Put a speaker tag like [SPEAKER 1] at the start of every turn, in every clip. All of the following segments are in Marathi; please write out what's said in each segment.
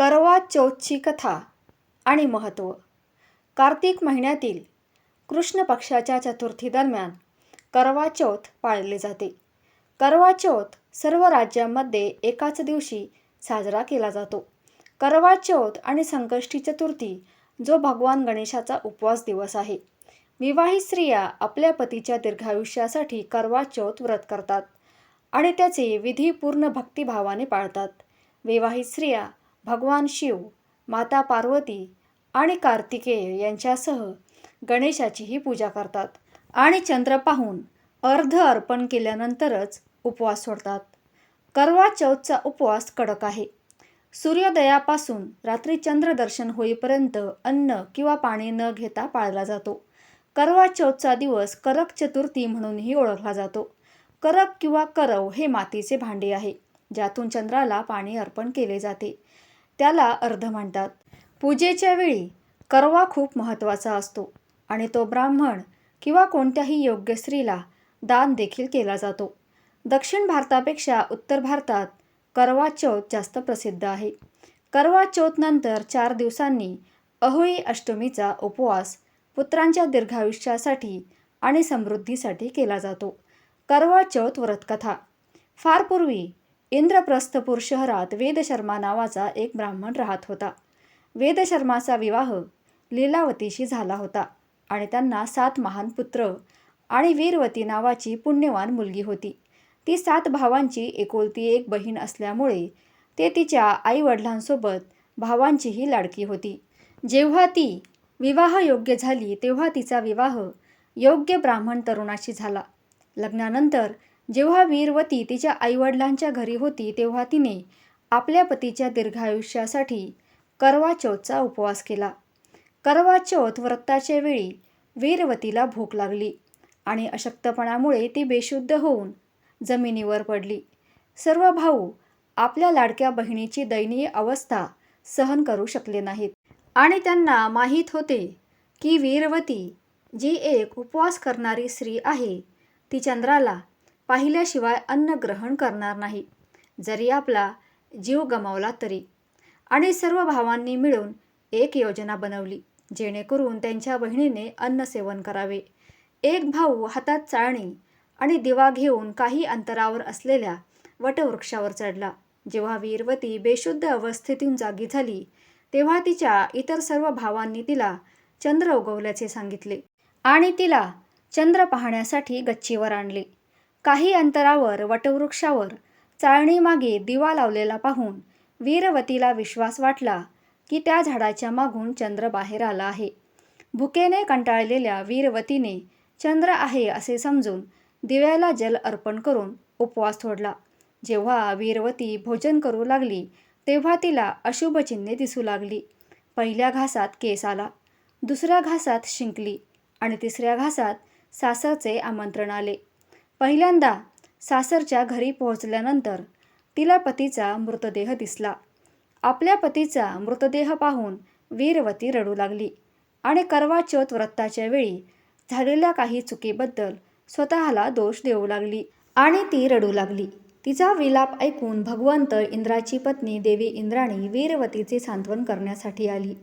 [SPEAKER 1] करवा चौथची कथा आणि महत्त्व कार्तिक महिन्यातील कृष्ण पक्षाच्या चतुर्थीदरम्यान करवा चौथ पाळले जाते. करवा चौथ सर्व राज्यांमध्ये एकाच दिवशी साजरा केला जातो. करवा चौथ आणि संकष्टी चतुर्थी जो भगवान गणेशाचा उपवास दिवस आहे. विवाहित स्त्रिया आपल्या पतीच्या दीर्घायुष्यासाठी करवा चौथ व्रत करतात आणि त्याचे विधी पूर्ण भक्तिभावाने पाळतात. विवाहित स्त्रिया भगवान शिव माता पार्वती आणि कार्तिकेय यांच्यासह गणेशाचीही पूजा करतात आणि चंद्र पाहून अर्ध अर्पण केल्यानंतरच उपवास सोडतात. करवा चौथचा उपवास कडक आहे. सूर्योदयापासून रात्री चंद्रदर्शन होईपर्यंत अन्न किंवा पाणी न घेता पाळला जातो. करवा चौथचा दिवस करक चतुर्थी म्हणूनही ओळखला जातो. करक किंवा करव हे मातीचे भांडे आहे ज्यातून चंद्राला पाणी अर्पण केले जाते. त्याला अर्ध म्हणतात पूजेच्या वेळी करवा खूप महत्त्वाचा असतो आणि तो ब्राह्मण किंवा कोणत्याही योग्य स्त्रीला दान देखील केला जातो. दक्षिण भारतापेक्षा उत्तर भारतात करवा चौथ जास्त प्रसिद्ध आहे. करवा चौथनंतर चार दिवसांनी अहोई अष्टमीचा उपवास पुत्रांच्या दीर्घायुष्यासाठी आणि समृद्धीसाठी केला जातो. करवा चौथ व्रतकथा. फार पूर्वी इंद्रप्रस्थपूर शहरात वेदशर्मा नावाचा एक ब्राह्मण राहत होता. वेदशर्माचा विवाह लीलावतीशी झाला होता आणि त्यांना सात महान पुत्र आणि वीरवती नावाची पुण्यवान मुलगी होती. ती सात भावांची एकोलती एक बहीण असल्यामुळे ते तिच्या आईवडिलांसोबत भावांचीही लाडकी होती. जेव्हा ती विवाहयोग्य झाली तेव्हा तिचा विवाह योग्य ब्राह्मण तरुणाशी झाला. लग्नानंतर जेव्हा वीरवती तिच्या आईवडिलांच्या घरी होती तेव्हा तिने आपल्या पतीच्या दीर्घायुष्यासाठी करवा चौथचा उपवास केला. करवाचौथ व्रताच्या वेळी वीरवतीला भूक लागली आणि अशक्तपणामुळे ती बेशुद्ध होऊन जमिनीवर पडली. सर्व भाऊ आपल्या लाडक्या बहिणीची दयनीय अवस्था सहन करू शकले नाहीत. आणि त्यांना माहीत होते की वीरवती जी एक उपवास करणारी स्त्री आहे ती चंद्राला पाहिल्याशिवाय अन्न ग्रहण करणार नाही. जरी आपला जीव गमावला तरी. आणि सर्व भावांनी मिळून एक योजना बनवली जेणेकरून त्यांच्या बहिणीने अन्न सेवन करावे. एक भाऊ हातात चाळणी आणि दिवा घेऊन काही अंतरावर असलेल्या वटवृक्षावर चढला. जेव्हा वीरवती बेशुद्ध अवस्थेतून जागी झाली तेव्हा तिच्या इतर सर्व भावांनी तिला चंद्र उगवल्याचे सांगितले आणि तिला चंद्र पाहण्यासाठी गच्चीवर आणले. काही अंतरावर वटवृक्षावर चाळणीमागे दिवा लावलेला पाहून वीरवतीला विश्वास वाटला की त्या झाडाच्या मागून चंद्र बाहेर आला आहे. भुकेने कंटाळलेल्या वीरवतीने चंद्र आहे असे समजून दिव्याला जल अर्पण करून उपवास सोडला. जेव्हा वीरवती भोजन करू लागली तेव्हा तिला अशुभ चिन्हे दिसू लागली. पहिल्या घासात केस आला दुसऱ्या घासात शिंकली आणि तिसऱ्या घासात सासरचे आमंत्रण आले. पहिल्यांदा सासरच्या घरी पोहोचल्यानंतर तिला पतीचा मृतदेह दिसला. आपल्या पतीचा मृतदेह पाहून वीरवती रडू लागली आणि करवा चौथ व्रताच्या वेळी झालेल्या काही चुकीबद्दल स्वतःला दोष देऊ लागली आणि ती रडू लागली. तिचा विलाप ऐकून भगवंत इंद्राची पत्नी देवी इंद्राणी वीरवतीचे सांत्वन करण्यासाठी आली.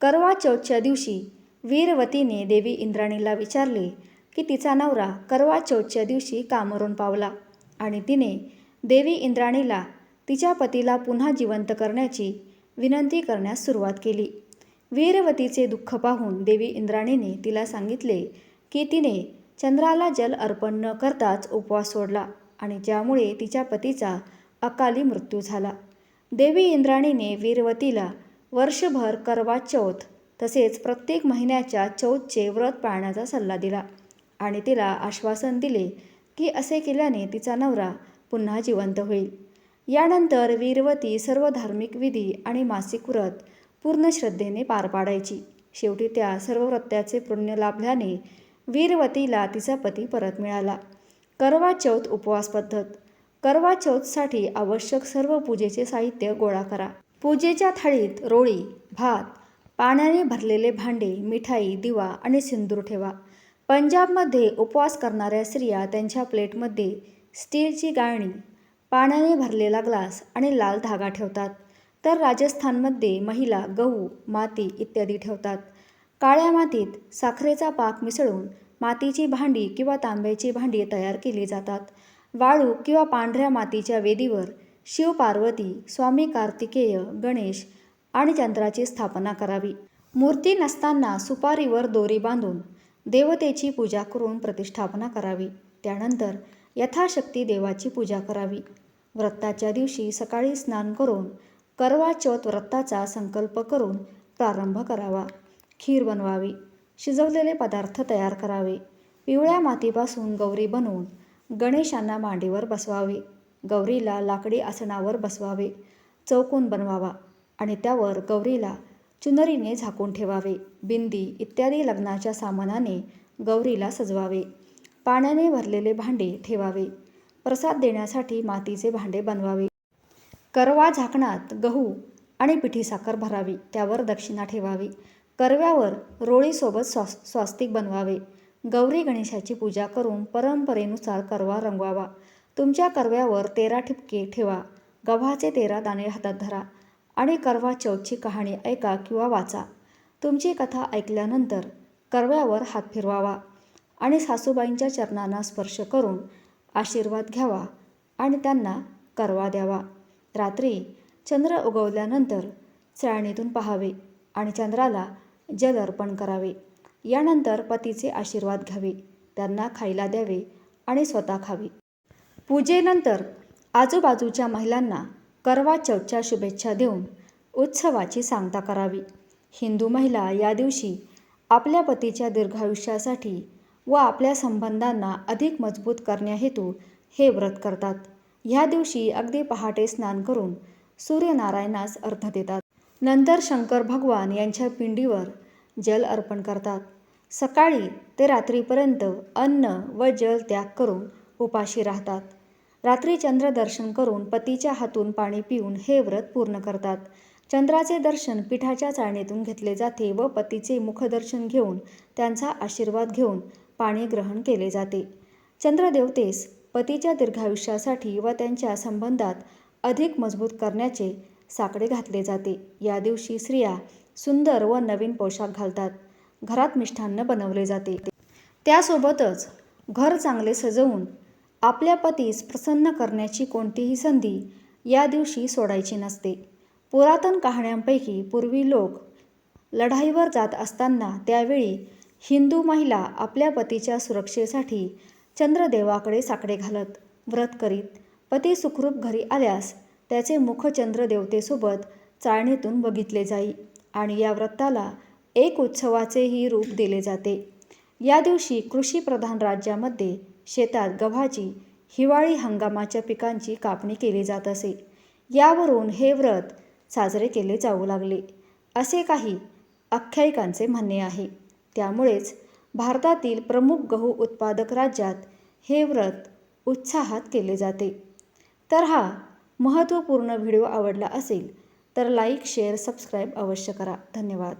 [SPEAKER 1] करवा चौथच्या दिवशी वीरवतीने देवी इंद्राणीला विचारले की तिचा नवरा करवा चौथच्या दिवशी कामरून पावला आणि तिने देवी इंद्राणीला तिच्या पतीला पुन्हा जिवंत करण्याची विनंती करण्यास सुरुवात केली. वीरवतीचे दुःख पाहून देवी इंद्राणीने तिला सांगितले की तिने चंद्राला जल अर्पण न करताच उपवास सोडला आणि ज्यामुळे तिच्या पतीचा अकाली मृत्यू झाला. देवी इंद्राणीने वीरवतीला वर्षभर करवा चौथ तसेच प्रत्येक महिन्याच्या चौथचे व्रत पाळण्याचा सल्ला दिला. आणि तिला आश्वासन दिले की असे केल्याने तिचा नवरा पुन्हा जिवंत होईल. यानंतर वीरवती सर्व धार्मिक विधी आणि मासिक व्रत पूर्ण श्रद्धेने पार पाडायची. शेवटी त्या सर्व व्रत्याचे पुण्य लाभल्याने वीरवतीला तिचा पती परत मिळाला. करवा चौथ उपवास पद्धत. करवा चौथसाठी आवश्यक सर्व पूजेचे साहित्य गोळा करा. पूजेच्या थाळीत रोळी भात पाण्याने भरलेले भांडे मिठाई दिवा आणि सिंदूर ठेवा. पंजाबमध्ये उपवास करणाऱ्या स्त्रिया त्यांच्या प्लेटमध्ये स्टीलची गाळणी पाण्याने भरलेला ग्लास आणि लाल धागा ठेवतात. तर राजस्थानमध्ये महिला गहू माती इत्यादी ठेवतात. काळ्या मातीत साखरेचा पाक मिसळून मातीची भांडी किंवा तांब्याची भांडी तयार केली जातात. वाळू किंवा पांढऱ्या मातीच्या वेदीवर शिव पार्वती स्वामी कार्तिकेय गणेश आणि चंद्राची स्थापना करावी. मूर्ती नसताना सुपारीवर दोरी बांधून देवतेची पूजा करून प्रतिष्ठापना करावी. त्यानंतर यथाशक्ती देवाची पूजा करावी. व्रताच्या दिवशी सकाळी स्नान करून करवा चौथ व्रताचा संकल्प करून प्रारंभ करावा. खीर बनवावी. शिजवलेले पदार्थ तयार करावे. पिवळ्या मातीपासून गौरी बनवून गणेशांना मांडीवर बसवावे. गौरीला लाकडी आसनावर बसवावे. चौकून बनवावा आणि त्यावर गौरीला चुनरीने झाकून ठेवावे. बिंदी इत्यादी लग्नाच्या सामानाने गौरीला सजवावे. पाण्याने भरलेले भांडे ठेवावे. प्रसाद देण्यासाठी मातीचे भांडे बनवावे. करवा झाकणात गहू आणि पिठी साखर भरावी. त्यावर दक्षिणा ठेवावी. करव्यावर रोळीसोबत स्वास स्वास्तिक बनवावे. गौरी गणेशाची पूजा करून परंपरेनुसार करवा रंगवावा. तुमच्या करव्यावर तेरा ठिपके ठेवा. गव्हाचे तेरा दाणे हातात धरा. आणि करवा चौथची कहाणी ऐका किंवा वाचा. तुमची कथा ऐकल्यानंतर करव्यावर हात फिरवावा आणि सासूबाईंच्या चरणांना स्पर्श करून आशीर्वाद घ्यावा आणि त्यांना करवा द्यावा. रात्री चंद्र उगवल्यानंतर चाळणीतून पाहावे आणि चंद्राला जल अर्पण करावे. यानंतर पतीचे आशीर्वाद घ्यावे त्यांना खायला द्यावे आणि स्वतः खावे. पूजेनंतर आजूबाजूच्या महिलांना करवा चौथच्या शुभेच्छा देऊन उत्सवाची सांगता करावी. हिंदू महिला या दिवशी आपल्या पतीच्या दीर्घायुष्यासाठी व आपल्या संबंधांना अधिक मजबूत करण्याहेतू हे व्रत करतात. ह्या दिवशी अगदी पहाटे स्नान करून सूर्यनारायणास अर्थ देतात. नंतर शंकर भगवान यांच्या पिंडीवर जल अर्पण करतात. सकाळी ते रात्रीपर्यंत अन्न व जल त्याग करून उपाशी राहतात. रात्री चंद्र दर्शन करून पतीच्या हातून पाणी पिऊन हे व्रत पूर्ण करतात. चंद्राचे दर्शन पिठाच्या चाळणीतून घेतले जाते व पतीचे मुखदर्शन घेऊन त्यांचा आशीर्वाद घेऊन पाणी ग्रहण केले जाते. चंद्रदेवतेस पतीच्या दीर्घायुष्यासाठी व त्यांच्या संबंधात अधिक मजबूत करण्याचे साकडे घातले जाते. या दिवशी स्त्रिया सुंदर व नवीन पोशाख घालतात. घरात मिष्ठान्न बनवले जाते. त्यासोबतच घर चांगले सजवून आपल्या पतीस प्रसन्न करण्याची कोणतीही संधी या दिवशी सोडायची नसते. पुरातन कहाण्यांपैकी पूर्वी लोक लढाईवर जात असताना त्यावेळी हिंदू महिला आपल्या पतीच्या सुरक्षेसाठी चंद्रदेवाकडे साकडे घालत व्रत करीत. पती सुखरूप घरी आल्यास त्याचे मुख चंद्रदेवतेसोबत चाळणीतून बघितले जाई आणि या व्रताला एक उत्सवाचेही रूप दिले जाते. या दिवशी कृषीप्रधान राज्यामध्ये शेतात गव्हाची हिवाळी हंगामाच्या पिकांची कापणी केली जात असे. यावरून हे व्रत साजरे केले जाऊ लागले. असे काही आख्यायिकांचे म्हणणे आहे. त्यामुळेच भारतातील प्रमुख गहू उत्पादक राज्यात हे व्रत उत्साहात केले जाते. तर हा महत्त्वपूर्ण व्हिडिओ आवडला असेल तर लाईक शेअर सबस्क्राईब अवश्य करा. धन्यवाद.